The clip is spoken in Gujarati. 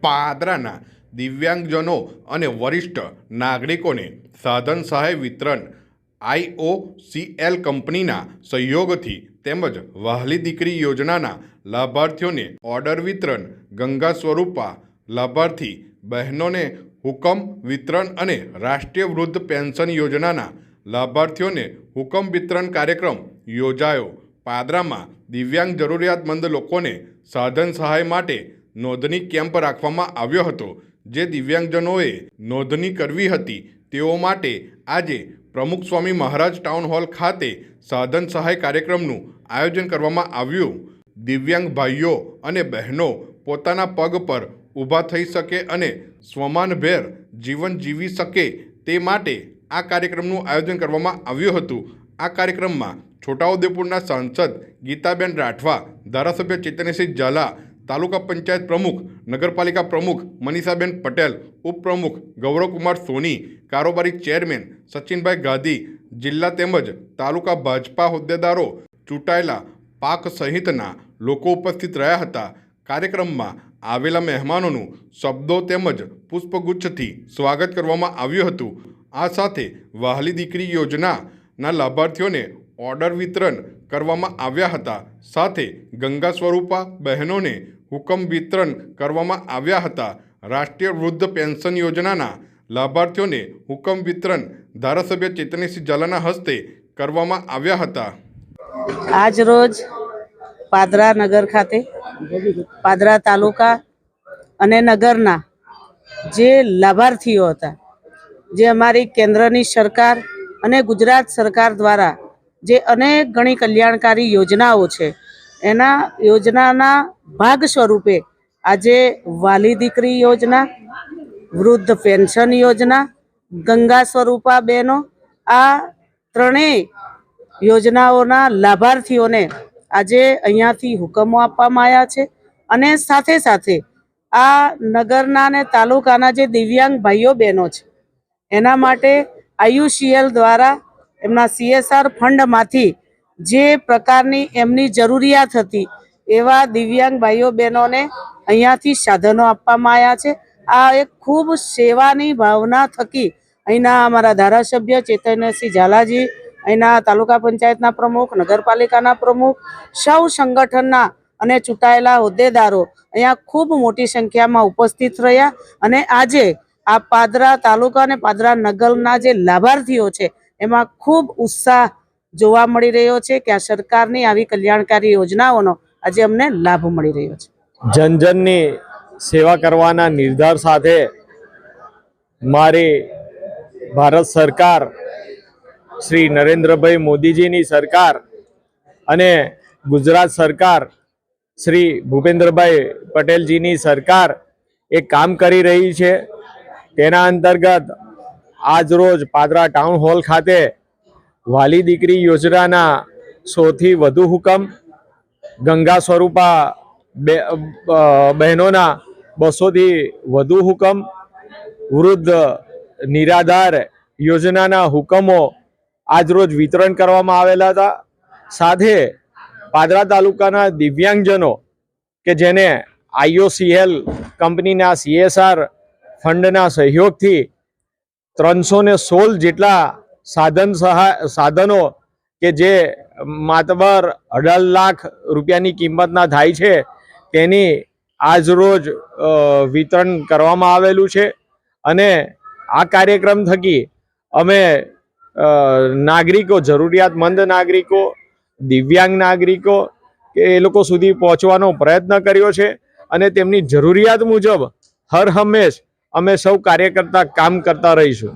પાદરાના દિવ્યાંગજનો અને વરિષ્ઠ નાગરિકોને સાધન સહાય વિતરણ આઈઓસીએલ કંપનીના સહયોગથી તેમજ વહાલી દીકરી યોજનાના લાભાર્થીઓને ઓર્ડર વિતરણ, ગંગા સ્વરૂપા લાભાર્થી, બહેનોને હુકમ વિતરણ અને રાષ્ટ્રીય વૃદ્ધ પેન્શન યોજનાના લાભાર્થીઓને હુકમ વિતરણ કાર્યક્રમ યોજાયો. પાદરામાં દિવ્યાંગ જરૂરિયાતમંદ લોકોને સાધન સહાય માટે નોંધણી કેમ્પ રાખવામાં આવ્યો હતો, જે દિવ્યાંગજનોએ નોંધણી કરવી હતી. તેઓ માટે આજે પ્રમુખ સ્વામી મહારાજ ટાઉન હોલ ખાતે સાધન સહાય કાર્યક્રમનું આયોજન કરવામાં આવ્યું. દિવ્યાંગ ભાઈઓ અને બહેનો પોતાના પગ પર ઊભા થઈ શકે અને સ્વમાનભેર જીવન જીવી શકે તે માટે આ કાર્યક્રમનું આયોજન કરવામાં આવ્યું હતું. આ કાર્યક્રમમાં છોટાઉદેપુરના સાંસદ ગીતાબેન રાઠવા, ધારાસભ્ય ચેતનસિંહ ઝાલા તાલુકા પંચાયત પ્રમુખ, નગરપાલિકા પ્રમુખ મનીષાબેન પટેલ, ઉપપ્રમુખ ગૌરવકુમાર સોની, કારોબારી ચેરમેન સચિનભાઈ ગાંધી, જિલ્લા તેમજ તાલુકા ભાજપા હોદ્દેદારો ચૂંટાયેલા પાક સહિતના લોકો ઉપસ્થિત રહ્યા હતા. કાર્યક્રમમાં આવેલા મહેમાનોનું શબ્દો તેમજ પુષ્પગુચ્છથી સ્વાગત કરવામાં આવ્યું હતું. આ સાથે વહાલી દીકરી યોજનાના લાભાર્થીઓને ઓર્ડર વિતરણ કરવામાં આવ્યા હતા. સાથે ગંગા સ્વરૂપા બહેનોને હુકમ વિતરણ કરવામાં આવ્યા હતા. રાષ્ટ્રીય વૃદ્ધ પેન્શન યોજનાના લાભાર્થીઓને હુકમ વિતરણ ધારાસભ્ય ચેતનસિંહ ઝાલાના હસ્તે કરવામાં આવ્યા હતા. આજ રોજ પાદરા નગર ખાતે, પાદરા તાલુકા અને નગરના જે લાભાર્થીઓ હતા, જે અમારી કેન્દ્રની સરકાર અને ગુજરાત સરકાર દ્વારા જે અનેક ઘણી કલ્યાણકારી યોજનાઓ છે એના યોજનાના ભાગ સ્વરૂપે આજે વાલી દીકરી યોજના, વૃદ્ધ પેન્શન યોજના, ગંગા સ્વરૂપા બહેનો, આ ત્રણેય યોજનાઓના લાભાર્થીઓને આજે અહીંયાથી હુકમો આપવામાં આવ્યા છે અને સાથે સાથે આ નગરના અને તાલુકાના જે દિવ્યાંગ ભાઈઓ બહેનો છે, એના માટે આયુસીએલ દ્વારા એમના સીએસઆર ફંડમાંથી જે પ્રકારની એમની જરૂરિયાત હતી, એવા દિવ્યાંગ ભાઈઓ બહેનોને અહીંયાથી સાધનો આપવામાં આવ્યા છે. આ એક ખૂબ સેવાની ભાવના થકી અહીંના અમારા ધારાસભ્ય ચેતન્યસિંહ ઝાલાજી, અહીંના તાલુકા પંચાયતના પ્રમુખ, નગરપાલિકાના પ્રમુખ, સૌ સંગઠનના અને ચૂંટાયેલા હોદ્દેદારો અહીંયા ખૂબ મોટી સંખ્યામાં ઉપસ્થિત રહ્યા અને આજે આ પાદરા તાલુકા અને પાદરા નગરના જે લાભાર્થીઓ છે, એમાં ખૂબ ઉત્સાહ જોવા મળી રહ્યો છે કે આ સરકારની આવી કલ્યાણકારી યોજનાઓનો આજે અમને લાભ મળી રહ્યો છે. જનજનની સેવા કરવાના નિર્ધાર સાથે મારી ભારત સરકાર, શ્રી નરેન્દ્રભાઈ મોદીજીની સરકાર અને ગુજરાત સરકાર, શ્રી ભૂપેન્દ્રભાઈ પટેલજીની સરકાર એ કામ કરી રહી છે. તેના અંતર્ગત આજરોજ પાદરા ટાઉન હોલ ખાતે વાલી દીકરી યોજનાના સૌથી વધુ હુકમ, ગંગા સ્વરૂપા બે બહેનોના બસોથી વધુ હુકમ, વૃદ્ધ નિરાધાર યોજનાના હુકમો આજરોજ વિતરણ કરવામાં આવેલા હતા. સાથે પાદરા તાલુકાના દિવ્યાંગજનો કે જેને આઈઓસીએલ કંપનીના સીએસઆર ફંડના સહયોગથી ત્રણસો સોળ જેટલા સાધન સહાય, સાધનો કે જે માતબર અઢાર લાખ રૂપિયાની કિંમતના થાય છે, તેની આજરોજ વિતરણ કરવામાં આવેલું છે. અને આ કાર્યક્રમ થકી અમે નાગરિકો, જરૂરિયાતમંદ નાગરિકો, દિવ્યાંગ નાગરિકો કે એ લોકો સુધી પહોંચવાનો પ્રયત્ન કર્યો છે અને તેમની જરૂરિયાત મુજબ હર હંમેશ અમે સૌ કાર્યકર્તા કામ કરતા રહીશું.